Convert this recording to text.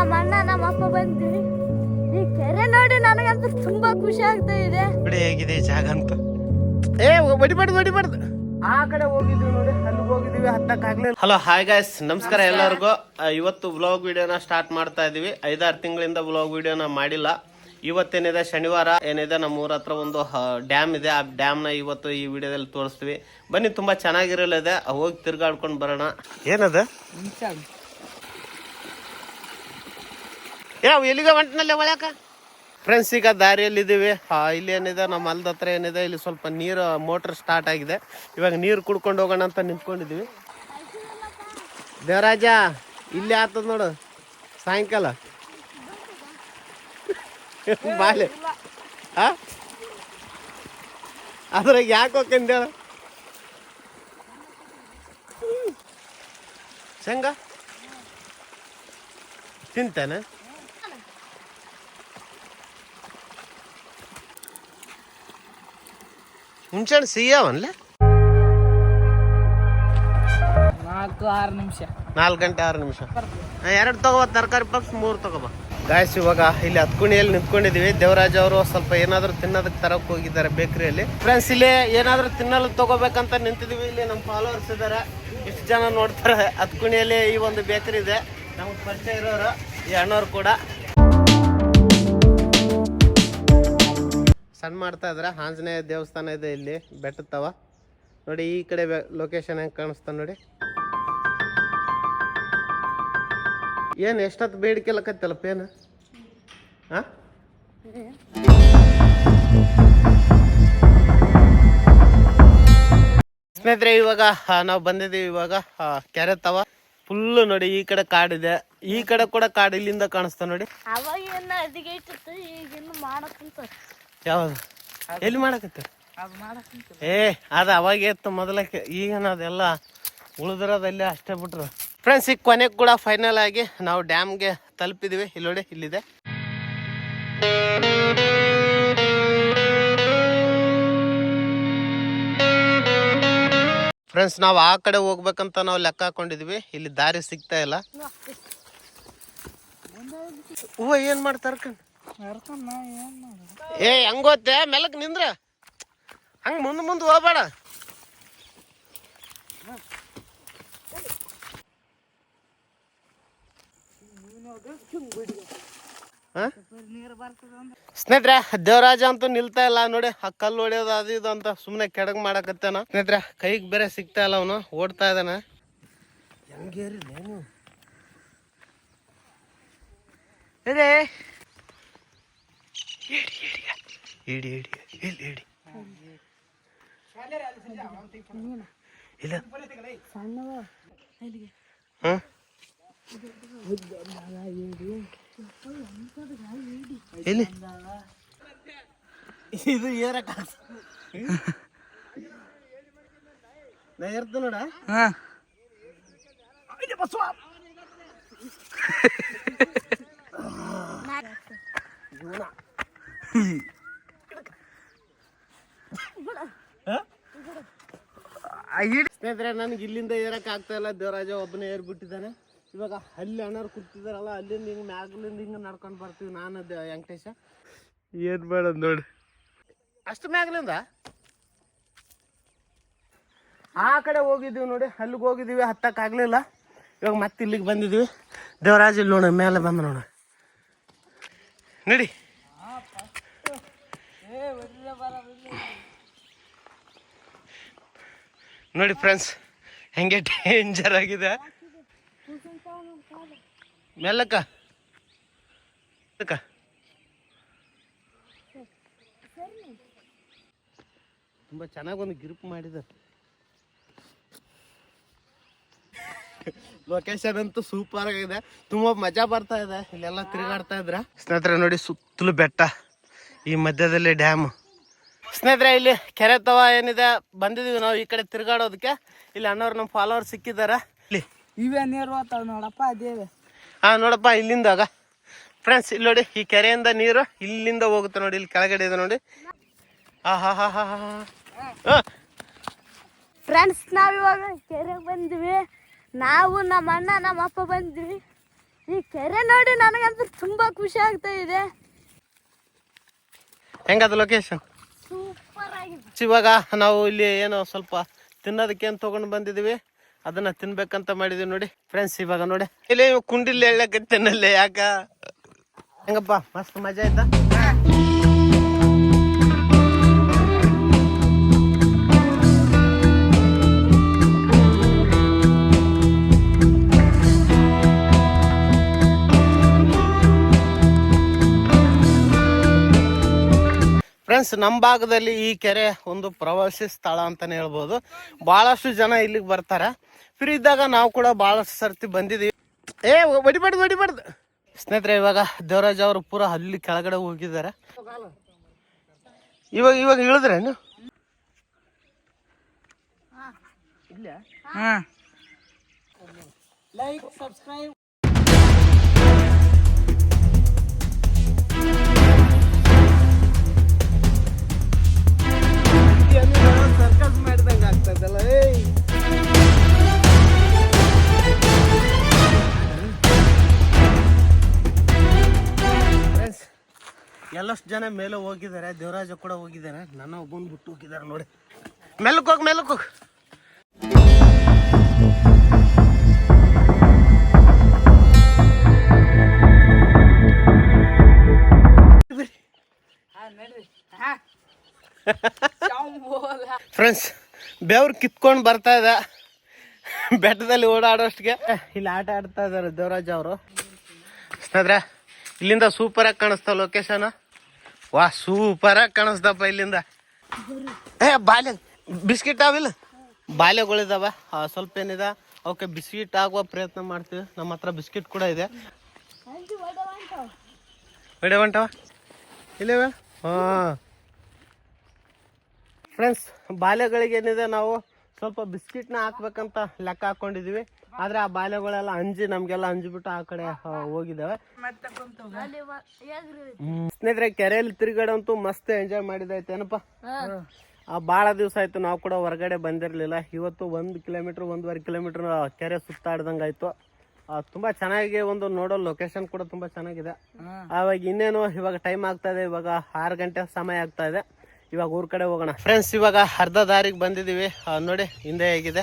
ನಮ್ಮ ಅಣ್ಣ ನಮ್ಮ ಅಪ್ಪ ಬಂದ್ವಿ ಈ ಕೆರೆ ನೋಡಿ ನನಗಂತೂ ತುಂಬಾ ಖುಷಿ ಆಗ್ತಾ ಇದೆ. ಬಿಡಿ ಹೇಗಿದೆ ಈ ಜಾಗ ಅಂತ? ಏ ಬಡಿಬಾರ್ದು ಬಡಿಬಾರ್ದು ಆ ಕಡೆ ಹೋಗಿದ್ವಿ ನೋಡಿ ಅಲ್ಲಿಗೆ ಹೋಗಿದೀವಿ ಹತ್ತಕ್ಕಾಗ್ಲಿಲ್ಲ. ಹಲೋ ಹಾಯ್ ಗಾಯ್ಸ್ ನಮಸ್ಕಾರ ಎಲ್ಲರಿಗೂ. ಇವತ್ತು ವ್ಲಾಗ್ ವಿಡಿಯೋನ ಸ್ಟಾರ್ಟ್ ಮಾಡ್ತಾ ಇದೀವಿ. ಐದಾರು ತಿಂಗಳಿಂದ ವ್ಲಾಗ್ ವಿಡಿಯೋನ ಮಾಡಿಲ್ಲ. ಇವತ್ತೇನಿದೆ ಶನಿವಾರ ಏನಿದೆ ನಮ್ಮ ಊರ ಹತ್ರ ಒಂದು ಡ್ಯಾಮ್ ಇದೆ. ಆ ಡ್ಯಾಮ್ನ ಇವತ್ತು ಈ ವಿಡಿಯೋದಲ್ಲಿ ತೋರಿಸ್ತೀವಿ. ಬನ್ನಿ ತುಂಬಾ ಚೆನ್ನಾಗಿರಲಿದೆ. ಹೋಗಿ ತಿರ್ಗಾಡ್ಕೊಂಡು ಬರೋಣ. ಏನದ? ಯಾವ ಎಲ್ಲಿಗೆ ಹೊಂಟನಲ್ಲೇ ಒಳಕ ಫ್ರೆಂಡ್ಸ್ ಈಗ ದಾರಿಯಲ್ಲಿ ಇದೀವಿ ಆ, ಇಲ್ಲಿ ಏನಿದೆ ನಮ್ಮ ಹೊಲ್ದ ಹತ್ರ ಏನಿದೆ ಇಲ್ಲಿ ಸ್ವಲ್ಪ ನೀರು ಮೋಟ್ರ್ ಸ್ಟಾರ್ಟ್ ಆಗಿದೆ. ಇವಾಗ ನೀರು ಕುಡ್ಕೊಂಡು ಹೋಗೋಣ ಅಂತ ನಿಂತ್ಕೊಂಡಿದ್ದೀವಿ. ದೇವರಾಜ ಇಲ್ಲಿ ಆತದ ನೋಡು ಸಾಯಂಕಾಲ. ಬಾಲೆ ಆ? ಅದ್ರಾಗ ಯಾಕೆ ಹೋಗ್ಕಂದ ಶೇಂಗಾ? ತಿಂತಾನೆ. ಹುಣ್ಸೆಹಣ್ಣು ಸಿಹಿಯವನ್ಲೆ ನಾಲ್ಕು ಆರು ನಿಮಿಷ. ನಾಲ್ಕು ಗಂಟೆ ಆರು ನಿಮಿಷ. ಎರಡು ತಗೋಬ ತರಕಾರಿ ಪಕ್ಷ ಮೂರು ತಗೋಬ ಗಾಯ್ಸ್ ಇವಾಗ ಇಲ್ಲಿ ಹತ್ಕುಣಿಯಲ್ಲಿ ನಿಂತ್ಕೊಂಡಿದೀವಿ. ದೇವರಾಜ್ ಅವರು ಸ್ವಲ್ಪ ಏನಾದ್ರು ತಿನ್ನೋದಕ್ಕೆ ತರಕ್ ಹೋಗಿದ್ದಾರೆ ಬೇಕರಿಯಲ್ಲಿ ಫ್ರೆಂಡ್ಸ್ ಇಲ್ಲಿ ಏನಾದ್ರು ತಿನ್ನಲು ತಗೋಬೇಕಂತ ನಿಂತಿದೀವಿ. ಇಲ್ಲಿ ನಮ್ಮ ಫಾಲೋವರ್ಸ್ ಇದ್ದಾರೆ ಇಷ್ಟು ಜನ ನೋಡ್ತಾರೆ. ಹತ್ಕುಣಿಯಲ್ಲಿ ಈ ಒಂದು ಬೇಕರಿ ಇದೆ. ನಮ್ಗೆ ಪರಿಚಯ ಇರೋರು ಈ ಅಣ್ಣವ್ರು ಕೂಡ. ಸಣ್ಣ ಮಾಡ್ತಾ ಇದ್ರೆ ಆಂಜನೇಯ ದೇವಸ್ಥಾನ ಇದೆ ಇಲ್ಲಿ, ಬೆಟ್ಟತ್ತವ. ನೋಡಿ, ಈ ಕಡೆ ಲೊಕೇಶನ್ ಹೆಂಗೆ ಕಾಣಿಸ್ತಾನೆ ನೋಡಿ. ಏನು ಎಷ್ಟೊತ್ತು ಬೇಡಿಕೆ ಲಕ್ಕತ್ತಲ್ಲ ಪೇನ ಹಾಂ ಸ್ನೇಹಿತರೆ, ಇವಾಗ ನಾವು ಬಂದಿದ್ದೀವಿ ಇವಾಗ ಕೆರೆ ತವ. ಫುಲ್ ನೋಡಿ, ಈ ಕಡೆ ಕಾಡಿದೆ ಈ ಕಡೆ ಕೂಡ ಕಾಡು ಇಲ್ಲಿಂದ ಕಾಣಿಸ್ತಾ ನೋಡಿ. ಅವಾಗ ಯಾವುದು ಎಲ್ಲಿ ಮಾಡಕತ್ತ? ಏ ಅದು ಅವಾಗ ಇತ್ತು ಮೊದಲಕ್ಕೆ. ಈಗಿನ ಅದೆಲ್ಲ ಉಳಿದಿರೋದಲ್ಲೇ ಅಷ್ಟೇ ಬಿಟ್ರು. ಫ್ರೆಂಡ್ಸ್ ಈಗ ಕೊನೆಗೆ ಕೂಡ ಫೈನಲ್ ಆಗಿ ನಾವು ಡ್ಯಾಮ್ಗೆ ತಲುಪಿದ್ವಿ. ಇಲ್ಲಿ ನೋಡಿ ಇಲ್ಲಿದೆ. ಫ್ರೆಂಡ್ಸ್ ನಾವು ಆ ಕಡೆ ಹೋಗ್ಬೇಕಂತ ನಾವು ಲೆಕ್ಕ ಹಾಕೊಂಡಿದ್ವಿ. ಇಲ್ಲಿ ದಾರಿ ಸಿಗ್ತಾ ಇಲ್ಲ. ಹೂವ ಏನ್ ಮಾಡ್ತಾರ ಕಣ್? ಏ ಹೆಂಗ್ ಗೊತ್ತೆ? ಮೆಲಕ್ ನಿಂದ್ರ. ಹಂಗ ಮುಂದ್ ಮುಂದ್ ಹೋಗ್ಬೇಡ. ಸ್ನೇಹಿತರೆ ದೇವರಾಜ ಅಂತೂ ನಿಲ್ತಾ ಇಲ್ಲ. ನೋಡಿ ಆ ಕಲ್ಲು ಹೊಡೆಯೋದು ಅದು ಇದು ಅಂತ ಸುಮ್ಮನೆ ಕೆಡಗ್ ಮಾಡಕತ್ತೇನ. ಸ್ನೇಹಿತರೆ ಕೈಗೆ ಬೇರೆ ಸಿಗ್ತಾ ಇಲ್ಲ ಅವನು. ಓಡ್ತಾ ಇದ್ದಾನೆ. ಹೆಂಗೇರಿ ನೀನು ಏಡಿ ಇಡಿ ಇಡಿ ಎಲ್ಲಿ ಇಡಿ ಇಲ್ಲ. ಹ್ಮ್ ಎಲ್ಲಿ? ಇದು ಏರಕ ನಾ ಏರ್ತ ನೋಡ? ಹಾ. ಸ್ನೇಹಿತರೆ ನನಗೆ ಇಲ್ಲಿಂದ ಏರಕ್ ಆಗ್ತಾ ಇಲ್ಲ. ದೇವರಾಜ ಒಬ್ಬನೇ ಏರ್ಬಿಟ್ಟಿದ್ದಾನೆ. ಇವಾಗ ಅಲ್ಲಿ ಅಣ್ಣವ್ರು ಕೂತಿದಾರಲ್ಲ ಅಲ್ಲಿಂದ ಹಿಂಗೆ ಮ್ಯಾಗ್ಲಿಂದ ಹಿಂಗೆ ನಡ್ಕೊಂಡು ಬರ್ತೀವಿ ನಾನು ವೆಂಕಟೇಶ. ಏನ್ ಮಾಡೋದು ನೋಡಿ. ಅಷ್ಟು ಮ್ಯಾಗ್ಲಿಂದ? ಆ ಕಡೆ ಹೋಗಿದ್ದೀವಿ ನೋಡಿ ಅಲ್ಲಿಗೆ ಹೋಗಿದ್ದೀವಿ ಹತ್ತಕ್ಕಾಗಲಿಲ್ಲ ಇವಾಗ ಮತ್ತೆ ಇಲ್ಲಿಗೆ ಬಂದಿದ್ದೀವಿ. ದೇವರಾಜ ಇಲ್ಲಿ ನೋಡ ಮೇಲೆ ಬಂದ ನೋಡ. ನಡಿ. ನೋಡಿ ಫ್ರೆಂಡ್ಸ್, ಹೆಂಗೆ ಡೇಂಜರ್ ಆಗಿದೆ. ಮೆಲ್ಲಕ್ಕ ತುಂಬ ಚೆನ್ನಾಗಿ ಒಂದು ಗ್ರಿಪ್ ಮಾಡಿದ್ದಾರೆ ಲೊಕೇಶನ್ ಅಂತೂ ಸೂಪರ್ ಆಗಿದೆ. ತುಂಬಾ ಮಜಾ ಬರ್ತಾ ಇದೆ. ಇಲ್ಲೆಲ್ಲ ತಿರುಗಾಡ್ತಾ ಇದ್ರ ಸ್ನೇಹಿತರೆ, ನೋಡಿ ಸುತ್ತಲೂ ಬೆಟ್ಟ. ಈ ಮಧ್ಯದಲ್ಲಿ ಡ್ಯಾಮ್ ಸ್ನೇಹಿತರೆ ಇಲ್ಲಿ ಕೆರೆ ತವ ಏನಿದೆ ಬಂದಿದೀವಿ ನಾವು ಈ ಕಡೆ ತಿರುಗಾಡೋದಕ್ಕೆ. ಇಲ್ಲಿ ಅಣ್ಣವ್ರು ನಮ್ಮ ಫಾಲೋವರ್ ಸಿಕ್ಕಿದ್ದಾರೆ. ಇಲ್ಲಿ. ಇವೇ ನೀರು ಹೋಗ್ತಾವ ನೋಡಪ್ಪ ಅದೇವೆ ಹಾ ನೋಡಪ್ಪ ಇಲ್ಲಿಂದಾಗ. ಫ್ರೆಂಡ್ಸ್ ಇಲ್ಲಿ ನೋಡಿ ಈ ಕೆರೆಯಿಂದ ನೀರು ಇಲ್ಲಿಂದ ಹೋಗುತ್ತೆ ನೋಡಿ ಇಲ್ಲಿ ಕೆಳಗಡೆ ಇದೆ ನೋಡಿ. ಆ ಹಾ ಹಾ ಹಾ ಹಾ ಹಾ. ಫ್ರೆಂಡ್ಸ್ ನಾವಿವಾಗ ಕೆರೆ ಬಂದ್ವಿ. ನಾವು ನಮ್ಮ ಅಣ್ಣ ನಮ್ಮ ಅಪ್ಪ ಬಂದ್ವಿ. ಈ ಕೆರೆ ನೋಡಿ ನನಗಂತೂ ತುಂಬಾ ಖುಷಿ ಆಗ್ತಾ ಇದೆ. ಹೆಂಗದ ಲೊಕೇಶನ್ ಇವಾಗ ನಾವು ಇಲ್ಲಿ ಏನೋ ಸ್ವಲ್ಪ ತಿನ್ನೋದಕ್ಕೆ ಏನು ತಗೊಂಡು ಬಂದಿದ್ದೀವಿ ಅದನ್ನ ತಿನ್ಬೇಕಂತ ಮಾಡಿದೀವಿ ನೋಡಿ ಫ್ರೆಂಡ್ಸ್, ಇವಾಗ ನೋಡಿ. ಇಲ್ಲಿ ಕುಂಡಿಲ್ಲಿ ಎಳ್ಳಕತ್ತೇನಲ್ಲಿ ಯಾಕ? ಹೆಂಗಪ್ಪ, ಮಸ್ತ್ ಮಜಾ ಆಯ್ತಾ? ಫ್ರೆಂಡ್ಸ್ ನಮ್ಮ ಭಾಗದಲ್ಲಿ ಈ ಕೆರೆ ಒಂದು ಪ್ರವಾಸಿ ಸ್ಥಳ ಅಂತಾನೆ ಹೇಳ್ಬೋದು. ಬಹಳಷ್ಟು ಜನ ಇಲ್ಲಿಗೆ ಬರ್ತಾರೆ. ಫ್ರೀ ಇದ್ದಾಗ ನಾವು ಕೂಡ ಬಹಳಷ್ಟು ಸರ್ತಿ ಬಂದಿದ್ದೀವಿ. ಏ ಒಡಿಬಾರ್ದು ಒಡಿಬಾರ್ದು ಸ್ನೇಹಿತರೆ ಇವಾಗ ದೇವರಾಜ್ ಅವರು ಪೂರ ಅಲ್ಲಿ ಕೆಳಗಡೆ ಹೋಗಿದ್ದಾರೆ. ಇವಾಗ ಇವಾಗ ಇಳಿದ್ರೇನು ಹಾಂ. ಲೈಕ್ ಸಬ್ಸ್ಕ್ರೈಬ್ ಎಲ್ಲಷ್ಟು ಜನ ಮೇಲೆ ಹೋಗಿದ್ದಾರೆ. ದೇವರಾಜ ಕೂಡ ಹೋಗಿದ್ದಾರೆ. ನನ್ನ ಒಬ್ಬನ್ ಬಿಟ್ಟು ಹೋಗಿದ್ದಾರೆ ನೋಡಿ. ಮೆಲ್ಕ ಹೋಗಿ ಮೆಲ್ಕ ಹೋಗಿ. ಫ್ರೆಂಡ್ಸ್ ಬೆವ್ರು ಕಿತ್ಕೊಂಡು ಬರ್ತಾ ಇದೆ. ಬೆಟ್ಟದಲ್ಲಿ ಓಡಾಡೋಷ್ಟಿಗೆ. ಇಲ್ಲಿ ಆಟ ಆಡ್ತಾ ಇದ್ದಾರೆ ದೇವರಾಜ್ ಅವರು. ಸ್ನೇಹಿತರೆ ಇಲ್ಲಿಂದ ಸೂಪರ್ ಆಗಿ ಕಾಣಿಸ್ತಾವ ಲೊಕೇಶನ್ ವಾ ಸೂಪರ್ ಆಗಿ ಕಾಣಿಸ್ತಪ್ಪ ಇಲ್ಲಿಂದ. ಏ ಬಾಲ್ಯ ಬಿಸ್ಕಿಟ್ ಅವಿಲ್ಲ ಬಾಲ್ಯಗಳಿದಾವ ಸ್ವಲ್ಪ ಏನಿದೆ, ಅವಕ್ಕೆ ಬಿಸ್ಕಿಟ್ ಆಗುವ ಪ್ರಯತ್ನ ಮಾಡ್ತೀವಿ. ನಮ್ಮ ಹತ್ರ ಬಿಸ್ಕಿಟ್ ಕೂಡ ಇದೆ. ಹೊಡೆ ಹೊಂಟವ ಹಾಂ. ಫ್ರೆಂಡ್ಸ್ ಬಾಲ್ಯಗಳಿಗೆ ಏನಿದೆ ನಾವು ಸ್ವಲ್ಪ ಬಿಸ್ಕಿಟ್ನ ಹಾಕ್ಬೇಕಂತ ಲೆಕ್ಕ ಹಾಕೊಂಡಿದೀವಿ. ಆದ್ರೆ ಆ ಬಾಲ್ಯಗಳೆಲ್ಲ ಅಂಜಿ ನಮ್ಗೆಲ್ಲ ಅಂಜಿಬಿಟ್ಟು ಆ ಕಡೆ ಹೋಗಿದ್ದಾವೆ. ಸ್ನೇಹಿತರೆ ಕೆರೆಯಲ್ಲಿ ತಿರುಗಾಡಂತೂ ಮಸ್ತ್ ಎಂಜಾಯ್ ಮಾಡಿದಾಯ್ತೇನಪ್ಪ ಆ ಭಾಳ ದಿವಸ ಆಯ್ತು. ನಾವು ಕೂಡ ಹೊರಗಡೆ ಬಂದಿರಲಿಲ್ಲ. ಇವತ್ತು ಒಂದು ಕಿಲೋಮೀಟ್ರ್ ಒಂದೂವರೆ ಕಿಲೋಮೀಟ್ರ್ ಕೆರೆ ಸುತ್ತಾಡ್ದಂಗೆ ಆಯ್ತು. ತುಂಬಾ ಚೆನ್ನಾಗಿ ಒಂದು ನೋಡೋ ಲೊಕೇಶನ್ ಕೂಡ ತುಂಬಾ ಚೆನ್ನಾಗಿದೆ. ಅವಾಗ ಇನ್ನೇನು ಇವಾಗ ಟೈಮ್ ಆಗ್ತಾ ಇದೆ. ಇವಾಗ ಆರು ಗಂಟೆ ಸಮಯ ಆಗ್ತಾ ಇದೆ. ಇವಾಗ ಊರ್ ಕಡೆ ಹೋಗೋಣ. ಫ್ರೆಂಡ್ಸ್ ಇವಾಗ ಅರ್ಧ ದಾರಿಗೆ ಬಂದಿದೀವಿ ನೋಡಿ ಹಿಂದೆ ಹೇಗಿದೆ.